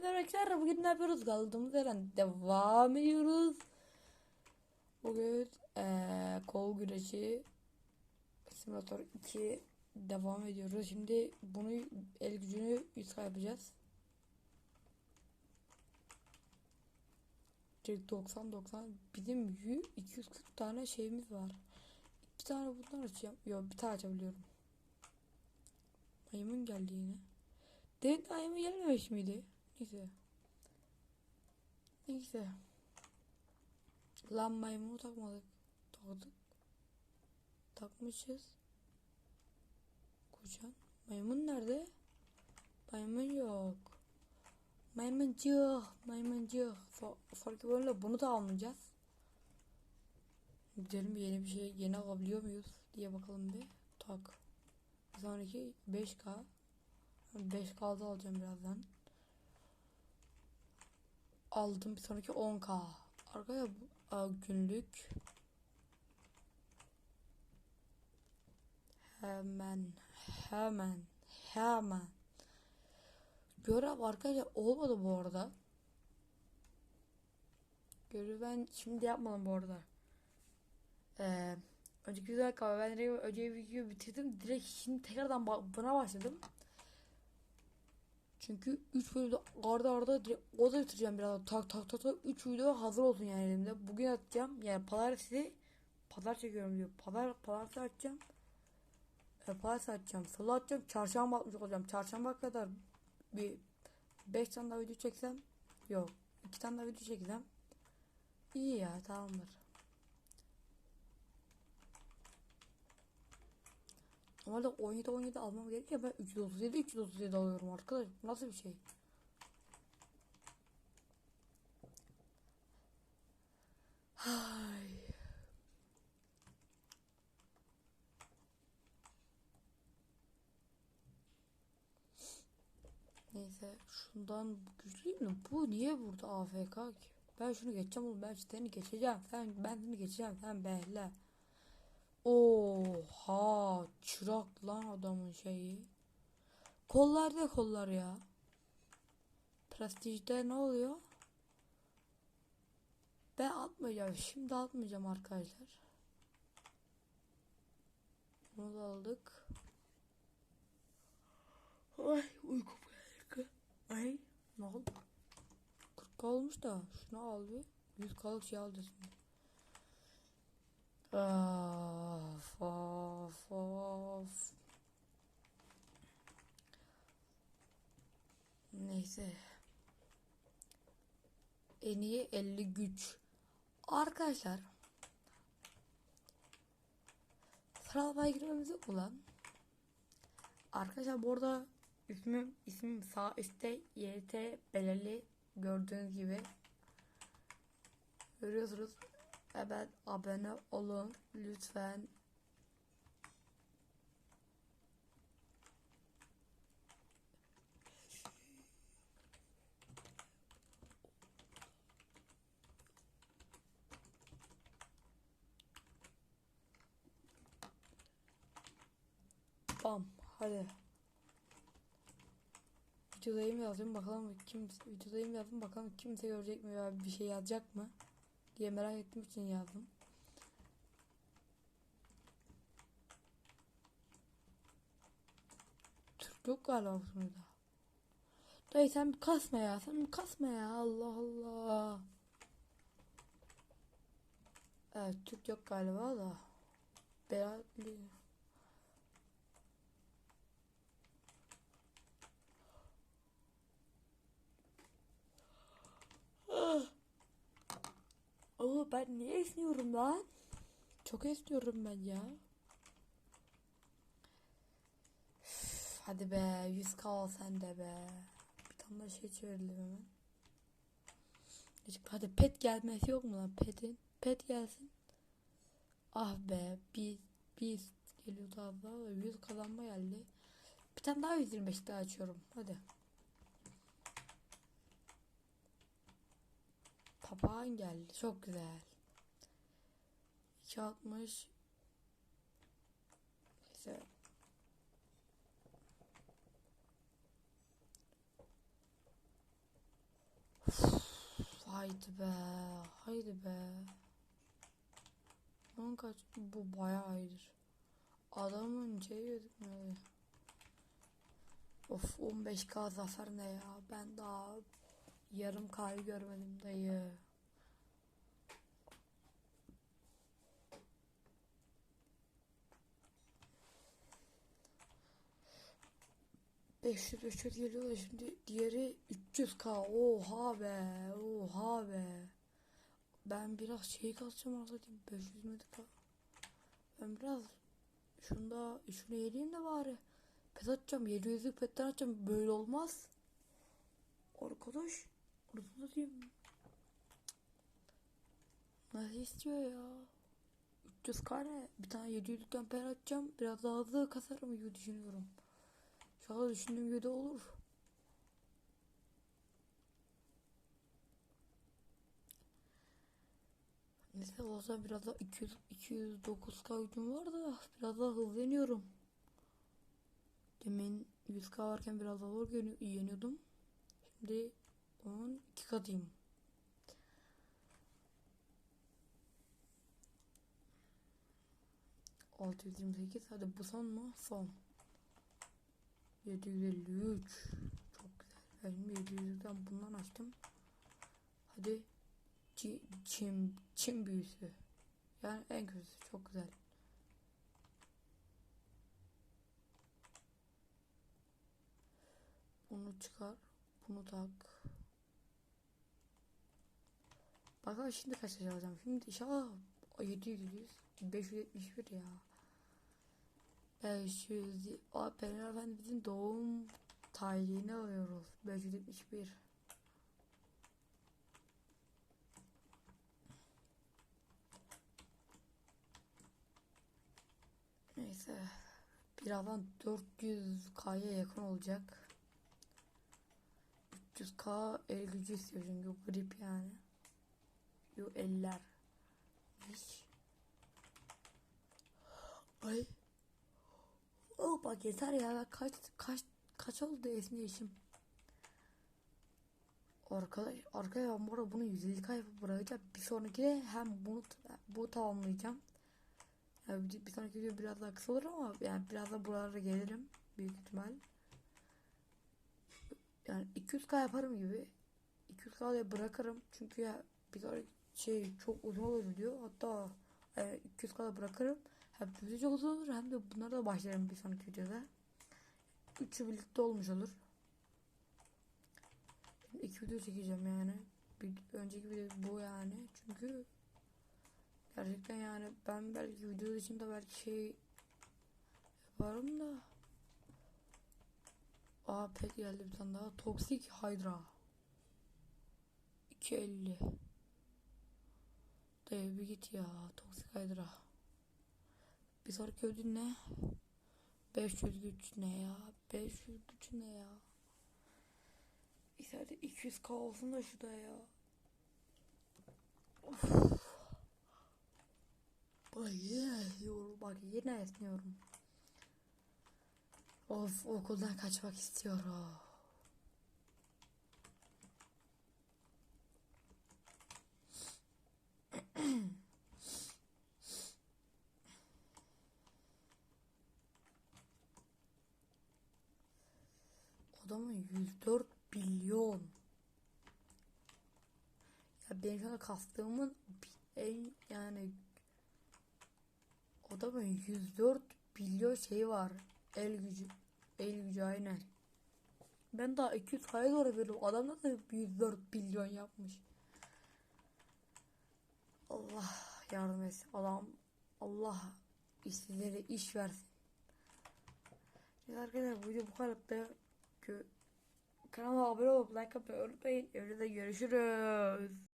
Arkadaşlar bugün ne yapıyoruz? Kaldığımız yerden devam ediyoruz. Bugün eee kol güreşi simülatör 2 devam ediyoruz. Şimdi bunu el gücünü 100 yapacağız. Direkt 90 90 bizim 100 240 tane şeyimiz var. İki tane bundan açacağım. Yok bir tane açabiliyorum. Maymun geldi yine. Demin maymun gelmemiş miydi? Neyse. Neyse. Lan maymunu takmadık. Taktık. Takmışız. Kocan. Maymun nerede? Maymun yok. Maymuncuk. Maymuncuk. Fa farkı böyle bunu da almayacağız. Gidelim yeni bir şey yeni alabiliyor muyuz diye bakalım bir. Tak. Sonraki 5K. 5K'da alacağım birazdan. Aldım bir sonraki 10K. Arkaya a, günlük. Hemen hemen hemen. Görev arkadaşlar olmadı bu arada. Görev ben şimdi yapmadım bu arada. Ee, önceki güzel kahve ben direkt önce videoyu bitirdim. Direkt şimdi tekrardan buna başladım. Çünkü 3 bölümde arda arda o da bitireceğim biraz. Tak tak tak tak 3 video hazır olsun yani elimde. Bugün atacağım. Yani pazartesi pazar çekiyorum diyor. Pazar pazartesi atacağım. E, pazartesi atacağım. Salı atacağım. Çarşamba atmış olacağım. Çarşamba kadar bir 5 tane daha video çeksem yok. 2 tane daha video çeksem iyi ya tamamdır. Normalde 17 17 almam gerekiyor. Ben 337 337 alıyorum arkadaş. Nasıl bir şey? Hay. Neyse şundan güçlüyüm de bu niye burada AFK ki? Ben şunu geçeceğim oğlum ben seni geçeceğim. Sen ben seni geçeceğim sen. Oha çırak şeyi. Kollar da kollar ya. Prestijde ne oluyor? Ben atmayacağım. Şimdi atmayacağım arkadaşlar. Bunu da aldık. Ay uykum geldi. Ay ne oldu? 40 olmuş da şunu al bir. 100 kalık şey al desin. Of of of. Neyse. En iyi 50 güç. Arkadaşlar. Sıralamaya girmemiz yok mu lan? Arkadaşlar bu arada ismim, ismim sağ üstte YT belirli gördüğünüz gibi. Görüyorsunuz. Evet abone olun lütfen. Bam hadi. Videodayım yazayım bakalım kim videodayım yazdım bakalım kimse görecek mi ya bir şey yazacak mı diye merak ettiğim için yazdım. Türk yok galiba burada. Dayı sen bir kasma ya sen bir kasma ya Allah Allah. Evet Türk yok galiba da. Berat Ben niye esniyorum lan? Çok esniyorum ben ya. Üf, hadi be 100k al sen de be. Bir tane şey çevirdim hemen. Hadi pet gelmesi yok mu lan petin? Pet gelsin. Ah be bir bir geliyordu abla 100 kazanma geldi. Bir tane daha 125 daha açıyorum. Hadi. Papağan geldi. Çok güzel. 260 Neyse. Haydi be. Haydi be. Onun kaç? Bu bayağı iyidir. Adamın şeyi gözükmüyor. Of 15k zafer ne ya? Ben daha yarım kayı görmedim dayı. ...500 500 geliyor da şimdi. Diğeri 300k oha be oha be. Ben biraz şey kasacağım artık 500 metre ben biraz şunda şunu yediğim de bari. Pet atacağım. 700'lük petten atacağım. Böyle olmaz. Arkadaş diyeyim nasıl istiyor ya? 300 kare. Bir tane 700'lükten pet atacağım. Biraz daha hızlı kasarım. Gibi düşünüyorum. Şu anda düşündüğüm gibi de olur. Neyse o zaman biraz daha 200 209k gücüm var da biraz daha hızlanıyorum. Demin 100k varken biraz daha zor yeniyordum. Şimdi onun iki katıyım. Altı yüz yirmi sekiz. Hadi bu son mu? Son. 753. Çok güzel. Ben 700'den bundan açtım. Hadi Çi- çim çim büyüsü. Yani en kötüsü çok güzel. Bunu çıkar. Bunu tak. Bakalım şimdi kaç alacağım. Şimdi inşallah 700 571 ya. 500 Aa, Peygamber Efendimizin doğum tarihini alıyoruz. 571. Neyse. Birazdan 400k'ya yakın olacak. 300k el gücü istiyor çünkü grip yani. Yo eller. Ay. Oh bak yeter ya. Kaç kaç kaç oldu esneyişim. Arkadaş, arkaya bu bunu 150k yapıp bırakacağım. Bir sonraki de hem bunu bu tamamlayacağım. Yani bir, bir sonraki video biraz daha kısa olur ama yani biraz da buralara gelirim büyük ihtimal. Yani 200k yaparım gibi. 200k'ya bırakırım çünkü ya bir sonraki şey çok uzun olur video. Hatta e, 200k'da bırakırım. Hem çok uzun olur hem de bunlara da başlarım bir sonraki videoda. Üçü birlikte olmuş olur. Şimdi iki video çekeceğim yani. Bir önceki video bu yani. Çünkü Gerçekten yani ben belki video dışında belki şey yaparım da. Aa pet geldi bir tane daha. Toxic Hydra. 250. Dayı bir git ya. Toxic Hydra. Bir sonraki ödül ne? 500 güç ne ya? 500 güç ne ya? İçeride 200k olsun da şurada ya. Of. Esniyorum bak yine esniyorum. Of okuldan kaçmak istiyorum. Adamın 104 milyon. Ya benim şu anda kastığımın en yani Adamın 104 milyon şey var. El gücü. El gücü aynen. Ben daha 200 kaya doğru veriyorum. Adam da 104 milyon yapmış. Allah yardım etsin. Adam Allah işsizlere iş versin. Arkadaşlar bu video bu kadar da kanalıma abone olup like atmayı unutmayın. Öyle de görüşürüz.